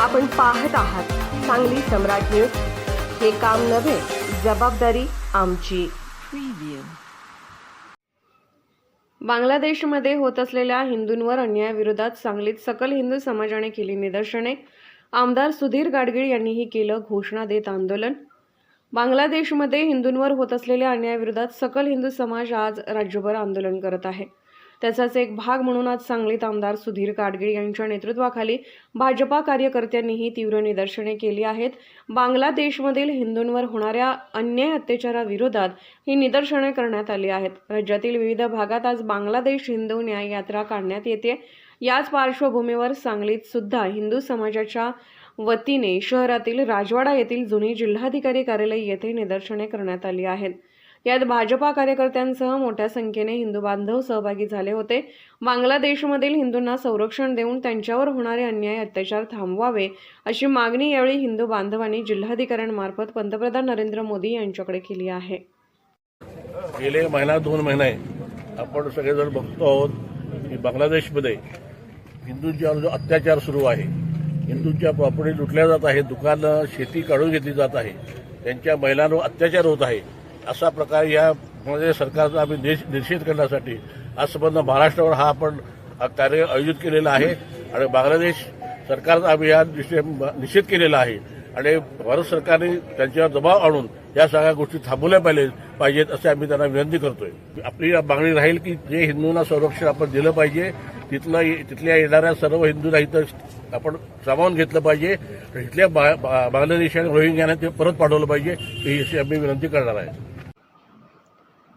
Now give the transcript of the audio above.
आपण पाहत आहात सांगली सम्राट न्यूज. हे काम नव्हे जबाबदारी आमची. बांगलादेशमध्ये होत असलेल्या हिंदूंवर अन्यायाविरोधात सांगलीत सकल हिंदू समाजाने केली निदर्शने. आमदार सुधीर गाडगीळ यांनीही केलं घोषणा देत आंदोलन. बांगलादेशमध्ये हिंदूंवर होत असलेल्या अन्यायाविरोधात सकल हिंदू समाज आज राज्यभर आंदोलन करत आहे. त्याचाच एक भाग म्हणून आज सांगलीत आमदार सुधीर गाडगीळ यांच्या नेतृत्वाखाली भाजपा कार्यकर्त्यांनीही तीव्र निदर्शने केली आहेत. बांगलादेशमधील हिंदूंवर होणाऱ्या अन्याय अत्याचाराविरोधात ही निदर्शने करण्यात आली आहेत. राज्यातील विविध भागात आज बांगलादेश हिंदू न्याय यात्रा काढण्यात येते. याच पार्श्वभूमीवर सांगलीत सुद्धा हिंदू समाजाच्या वतीने शहरातील राजवाडा येथील जुनी जिल्हाधिकारी कार्यालय येथे निदर्शने करण्यात आली आहेत. यात भाजपा कार्यकर्त्यांसह मोठ्या संख्येने हिंदू बांधव सहभागी झाले होते. बांगलादेशमधील हिंदूंना संरक्षण देऊन त्यांच्यावर होणारे अन्याय अत्याचार थांबवावे अशी मागणी यावेळी हिंदू बांधवांनी जिल्हाधिकाऱ्यांमार्फत पंतप्रधान नरेंद्र मोदी यांच्याकडे केली आहे. गेले महिना दोन महिने आपण सगळेजण बघतो आहोत की बांगलादेशमध्ये हिंदूंच्यावर जो अत्याचार सुरू आहे हिंदूंच्या प्रॉपर्टी लुटल्या जात आहे दुकानं शेती काढून घेतली जात आहे त्यांच्या महिलांवर अत्याचार होत आहे. असा प्रकार यामध्ये सरकारचा आम्ही देश निषेध करण्यासाठी आज संबंध महाराष्ट्रावर हा आपण कार्य आयोजित केलेला आहे आणि बांगलादेश सरकारचा आम्ही या निश्चित निषेध केलेला आहे. आणि भारत सरकारने त्यांच्यावर दबाव आणून या सगळ्या गोष्टी थांबवल्या पाहिजे पाहिजेत असे आम्ही त्यांना विनंती करतोय. आपली मागणी राहील की जे हिंदूंना संरक्षण आपण दिलं पाहिजे तिथलं तिथल्या येणाऱ्या सर्व हिंदूंना इथं आपण सामावून घेतलं पाहिजे. इथल्या बा- आणि रोहिंग्याने ते परत पाठवलं पाहिजे ही अशी आम्ही विनंती करणार आहे.